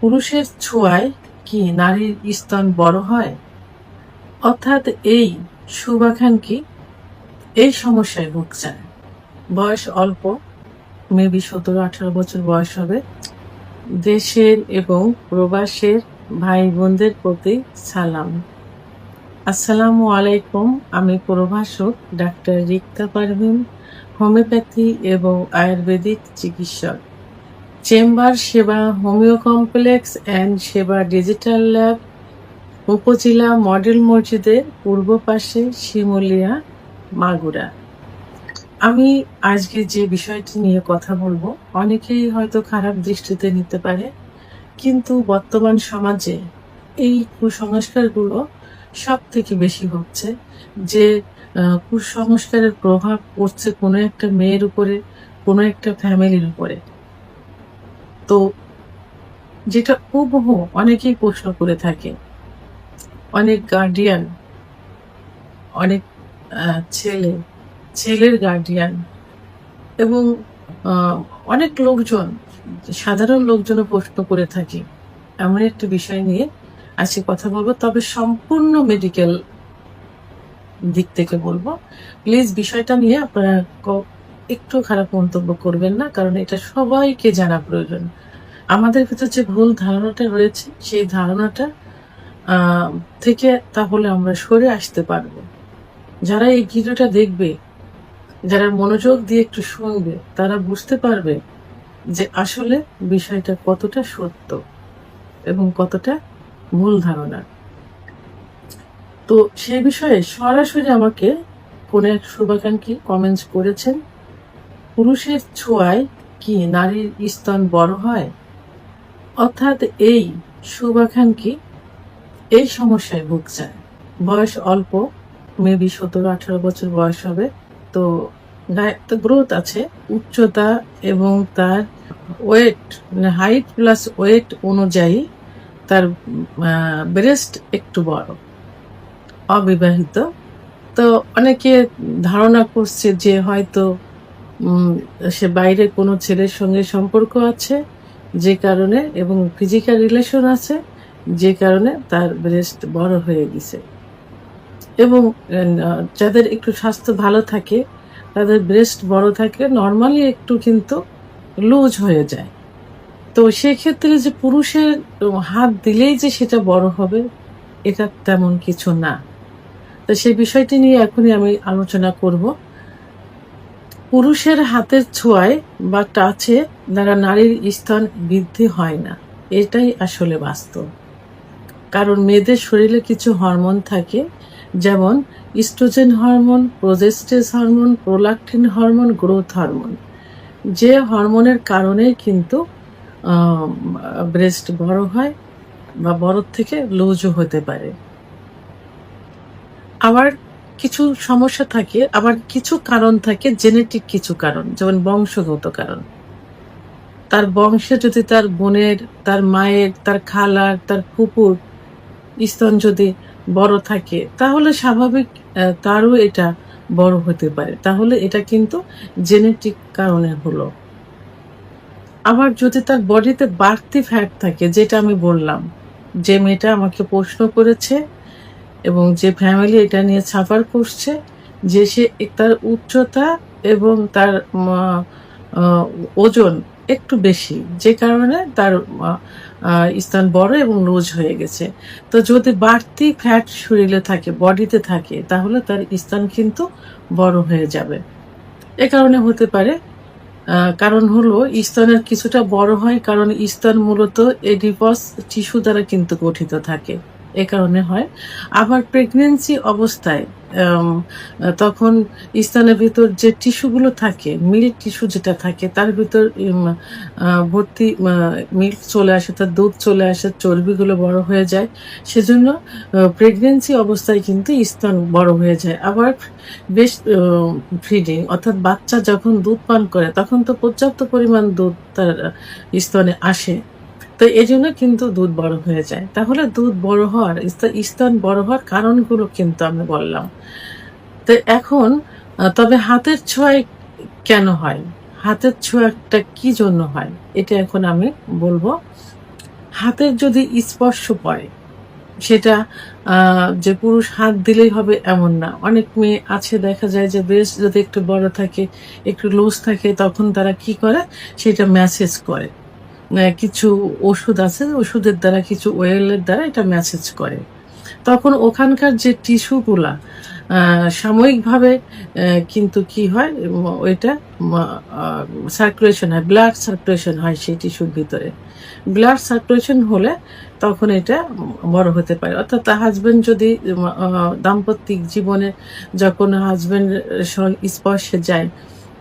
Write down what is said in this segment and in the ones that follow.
পুরুষের ছোঁয়ায় কি নারীর স্তন বড় হয়? অর্থাৎ এই সুবা খান কি? এই সমস্যায় ভুগছেন। বয়স অল্প, মেবি সতেরো আঠারো বছর বয়স হবে। দেশের এবং প্রবাসের ভাই বোনদের প্রতি সালাম। আসসালামু আলাইকুম, আমি প্রভাষক ডাক্তার রিক্তা পারভিন, হোমিওপ্যাথি এবং আয়ুর্বেদিক চিকিৎসক। Chamber, Seba, homeo complex and Seba digital lab, উপজেলা মডেল মসজিদের পূর্ব পাশে শিমুলিয়া, মাগুরা। আমি আজকে যে বিষয়টি নিয়ে কথা বলব, অনেকেই হয়তো খারাপ দৃষ্টিতে নিতে পারে, কিন্তু বর্তমান সমাজে এই কুসংস্কারগুলো সব থেকে বেশি হচ্ছে যে কুসংস্কারের প্রভাব পড়ছে কোনো একটা মেয়ের উপরে, কোনো একটা ফ্যামিলির উপরে। তো যেটা হুবহু অনেকেই প্রশ্ন করে থাকে। অনেক গার্ডিয়ান অনেক ছেলে, ছেলের গার্ডিয়ান এবং অনেক লোকজন, সাধারণ লোকজনও প্রশ্ন করে থাকে। এমন একটা বিষয় নিয়ে আজকে কথা বলব। তবে সম্পূর্ণ মেডিকেল দিক থেকে বলব। প্লিজ বিষয়টা নিয়ে আপনারা একটু খারাপ মন্তব্য করবেন না, কারণ এটা সবাইকে জানা প্রয়োজন। আমাদের ভিতর যে ভুল ধারণাটা রয়েছে, সেই ধারণাটা থেকে তাহলে আমরা সরে আসতে পারব। যারা এই ভিডিওটা দেখবে, যারা মনোযোগ দিয়ে একটু শুনবে, তারা বুঝতে পারবে যে আসলে বিষয়টা কতটা সত্য এবং কতটা ভুল ধারণা। তো সে বিষয়ে সরাসরি আমাকে কোন এক শুভাকাঙ্ক্ষী কমেন্টস করেছেন। পুরুষের ছোঁয়ায় কি নারীর স্তন বড় হয়? অর্থাৎ এই শুভাকাঙ্ক্ষী এই সমস্যায় ভুগছেন। বয়স অল্প মেবি সতেরো, আঠারো বছর বয়স হবে। তো গায়ে একটা গ্রোথ আছে। উচ্চতা এবং তার ওয়েট মানে হাইট প্লাস ওয়েট অনুযায়ী তার ব্রেস্ট একটু বড়। অবিবাহিত। তো অনেকে ধারণা করছে যে হয়তো সে বাইরে কোনো ছেলের সঙ্গে সম্পর্ক আছে যে কারণে এবং ফিজিক্যাল রিলেশন আছে যে কারণে তার ব্রেস্ট বড় হয়ে গেছে। এবং যাদের একটু স্বাস্থ্য ভালো থাকে, তাদের ব্রেস্ট বড় থাকে নর্মালি একটু কিন্তু লুজ হয়ে যায়। তো সেক্ষেত্রে যে পুরুষের হাত দিলেই যে সেটা বড় হবে, এটা তেমন কিছু না। তো সেই বিষয়টি নিয়ে এখনই আমি আলোচনা করব। পুরুষের হাতের ছোঁয়ায় বা টাচে দ্বারা নারীর স্তন বৃদ্ধি হয় না। এটাই আসলে বাস্তব। কারণ মেয়েদের শরীরে কিছু হরমোন থাকে, যেমন oestrogen hormone, progesterone hormone, prolactin hormone, growth hormone. যে হরমোনের কারণে কিন্তু ব্রেস্ট বড় হয় বা বড় থেকে লুজও হতে পারে। আবার কিছু সমস্যা থাকে, আবার কিছু কারণ থাকে জেনেটিক কিছু কারণ, যেমন বংশগত কারণ। তার বংশে যদি তার বোনের, তার মায়ের, তার খালার, তার ফুপুর স্তন যদি বড় থাকে, তাহলে স্বাভাবিক তারও এটা বড় হতে পারে। তাহলে এটা কিন্তু জেনেটিক কারণে হলো। আবার যদি তার বডিতে বাড়তি ফ্যাট থাকে, যেটা আমি বললাম, যে মেয়েটা আমাকে প্রশ্ন করেছে এবং যে ফ্যামিলি এটা নিয়ে ছাপার করছে, যে সে তার উচ্চতা এবং তার ওজন একটু বেশি, যে কারণে তার স্থান বড় এবং লুজ হয়ে গেছে। তো যদি বাড়তি ফ্যাট শরীরে থাকে বডিতে থাকে, তাহলে তার স্থান কিন্তু বড় হয়ে যাবে। এ কারণে হতে পারে কারণ হলো স্তনের কিছুটা বড় হয়, কারণ স্তন মূলত এডিপস টিস্যু দ্বারা কিন্তু গঠিত থাকে। এ কারণে হয়। আবার প্রেগনেন্সি অবস্থায় তখন স্তনের ভিতর যে টিস্যুগুলো থাকে মিল্ক টিস্যু যেটা থাকে, তার ভিতর ভর্তি মিল্ক চলে আসে, তার দুধ চলে আসে, চর্বিগুলো বড় হয়ে যায়। সেজন্য প্রেগনেন্সি অবস্থায় কিন্তু স্তন বড় হয়ে যায়। আবার বেশ ফিডিং অর্থাৎ বাচ্চা যখন দুধ পান করে, তখন তো পর্যাপ্ত পরিমাণ দুধ তার স্তনে আসে। তো এই জন্য কিন্তু দুধ বড় হয়ে যায়। তাহলে দুধ বড় হওয়ার স্তন বড় হওয়ার কারণগুলো কিন্তু আমি বললাম। তো এখন তবে হাতের ছোঁয়ায় কেন হয়? হাতের ছোঁয়াটা কি জন্য হয়? এটা এখন আমি বলব। হাতের যদি স্পর্শ পড়ে, সেটা যে পুরুষ হাত দিলেই হবে এমন না। অনেক মেয়ে আছে, দেখা যায় যে বেশ যদি একটু বড় থাকে, একটু লুজ থাকে, তখন তারা কি করে? সেটা ম্যাসেজ করে। কিছু ওষুধ আছে, ওষুধের দ্বারা, কিছু ওয়েলের দ্বারা এটা ম্যাসেজ করে। তখন ওখানকার যে টিস্যুগুলা সাময়িকভাবে কিন্তু কি হয় ওইটা সার্কুলেশন হয় ব্লাড সার্কুলেশন হয় সেই টিস্যুর ভিতরে। ব্লাড সার্কুলেশন হলে তখন এটা বড় হতে পারে। অর্থাৎ হাজব্যান্ড যদি দাম্পত্যিক জীবনে যখন হাজব্যান্ড স্পর্শে যায়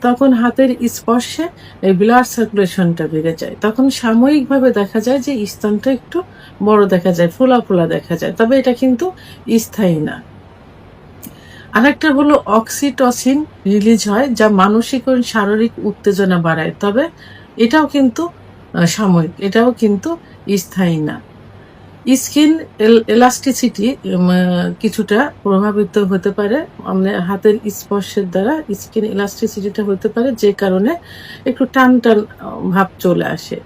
তখন হাতের স্পর্শে ব্লাড সার্কুলেশনটা বেড়ে যায়। তখন সাময়িকভাবে দেখা যায় যে স্তনটা একটু বড় দেখা যায়, ফোলা ফোলা দেখা যায়। তবে এটা কিন্তু স্থায়ী না। আরেকটা হলো অক্সিটসিন রিলিজ হয়, যা মানসিক ও শারীরিক উত্তেজনা বাড়ায়। তবে এটাও কিন্তু সাময়িক, এটাও কিন্তু স্থায়ী না। স্কিন এলাস্টিসিটি কিছুটা প্রভাবিত হতে পারে। মানে হাতের স্পর্শের দ্বারা স্কিন এলাস্টিসিটিটা হতে পারে, যে কারণে একটু টান টান ভাব চলে আসে।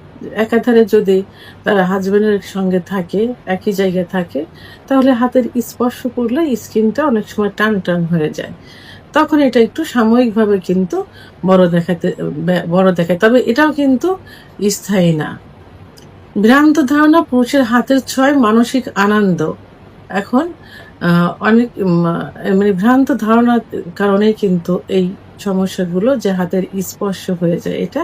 একাধারে যদি তারা হাজবেন্ডের সঙ্গে থাকে, একই জায়গায় থাকে, তাহলে হাতের স্পর্শ করলে স্কিনটা অনেক সময় টান টান হয়ে যায়। তখন এটা একটু সাময়িকভাবে কিন্তু বড় দেখাতে বড় দেখায়। তবে এটাও কিন্তু স্থায়ী না। ভ্রান্ত ধারণা পুরুষের হাতের ছয় মানসিক আনন্দ। এখন অনেক মানে ভ্রান্ত ধারণার কারণে কিন্তু এই সমস্যাগুলো যে হাতের স্পর্শ হয়ে যায়, এটা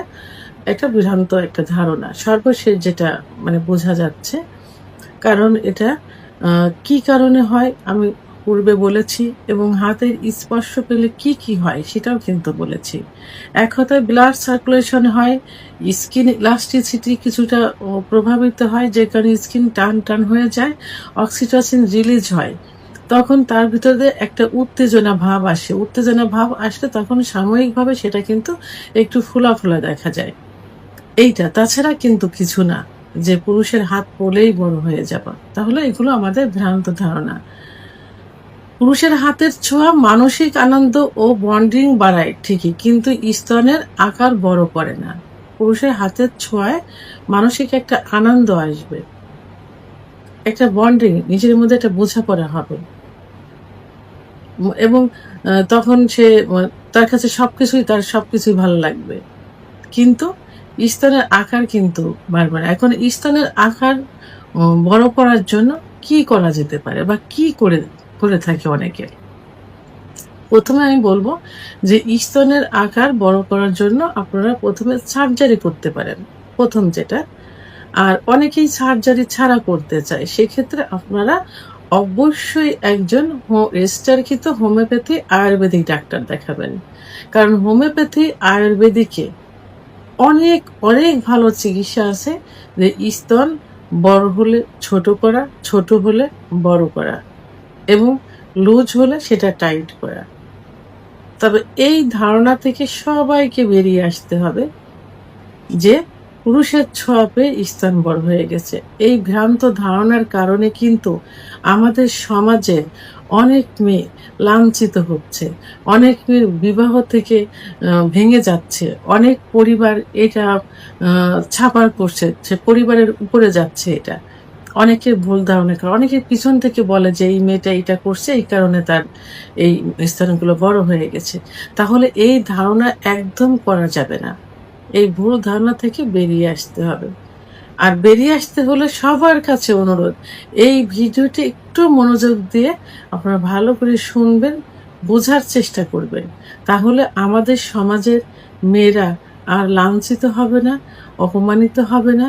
একটা ভ্রান্ত একটা ধারণা। সর্বশেষ যেটা মানে বোঝা যাচ্ছে, কারণ এটা কি কারণে হয়, আমি পূর্বে বলেছি এবং হাতের স্পর্শ পেলে কি কি হয় সেটাও কিন্তু বলেছি। এক কথায় ব্লাড সার্কুলেশন হয় স্কিন ইলাস্টিসিটি কিছুটা প্রভাবিত হয়, যে কারণে স্কিন টান টান হয়ে যায় অক্সিটোসিন রিলিজ হয়। তখন তার ভিতরে একটা উত্তেজনা ভাব আসে। উত্তেজনা ভাব আসলে তখন সাময়িকভাবে সেটা কিন্তু একটু ফোলা ফোলা দেখা যায়। এইটা, তাছাড়া কিন্তু কিছু না, যে পুরুষের হাত পড়লেই বড় হয়ে যাবে। তাহলে এগুলো আমাদের ভ্রান্ত ধারণা। পুরুষের হাতের ছোঁয়া মানসিক আনন্দ ও বন্ডিং বাড়ায়, ঠিকই, কিন্তু স্তনের আকার বড় করে না। পুরুষের হাতের ছোঁয়ায় মানসিক একটা আনন্দ আসবে। একটা বন্ডিং, নিজের মধ্যে একটা বোঝাপড়া হবে। এবং তখন সে তার কাছে সবকিছুই, তার সবকিছুই ভালো লাগবে। কিন্তু স্তনের আকার কিন্তু বাড়বে না। এখন স্তনের আকার বড় করার জন্য কি করা যেতে পারে বা কি করে করে থাকে অনেকে। প্রথমে আমি বলব যে স্তনের আকার বড় করার জন্য আপনারা প্রথমে সার্জারি করতে পারেন, প্রথম যেটা। আর অনেকেই সার্জারি ছাড়া করতে চায়, সেক্ষেত্রে আপনারা অবশ্যই একজন রেজিস্টারকৃত হোমিওপ্যাথি আয়ুর্বেদিক ডাক্তার দেখাবেন। কারণ হোমিওপ্যাথি আয়ুর্বেদিকে অনেক অনেক ভালো চিকিৎসা আছে যে স্তন বড় হলে ছোট করা, ছোট হলে বড় করা। এবং লুজ হলে সেটা টাইট করা। তবে এই ধারণা থেকে সবাইকে বেরিয়ে আসতে হবে যে পুরুষের ছোঁয়াপে স্তন বড় হয়ে গেছে। এই ভ্রান্ত ধারণার কারণে কিন্তু আমাদের সমাজে অনেক মেয়ে লাঞ্ছিত হচ্ছে, অনেক মেয়ে বিবাহ থেকে ভেঙে যাচ্ছে, অনেক পরিবার এটা ছাপার করছে পরিবারের উপরে যাচ্ছে এটা। অনেকের ভুল ধারণা করে, অনেকে পিছন থেকে বলে যে এই মেয়েটা এটা করছে, এই কারণে তার এই স্থানগুলো বড় হয়ে গেছে। তাহলে এই ধারণা একদম করা যাবে না। এই ভুল ধারণা থেকে বেরিয়ে আসতে হবে। আর বেরিয়ে আসতে হলে সবার কাছে অনুরোধ, এই ভিডিওটি একটু মনোযোগ দিয়ে আপনারা ভালো করে শুনবেন, বোঝার চেষ্টা করবেন। তাহলে আমাদের সমাজের মেয়েরা আর লাঞ্ছিত হবে না, অপমানিত হবে না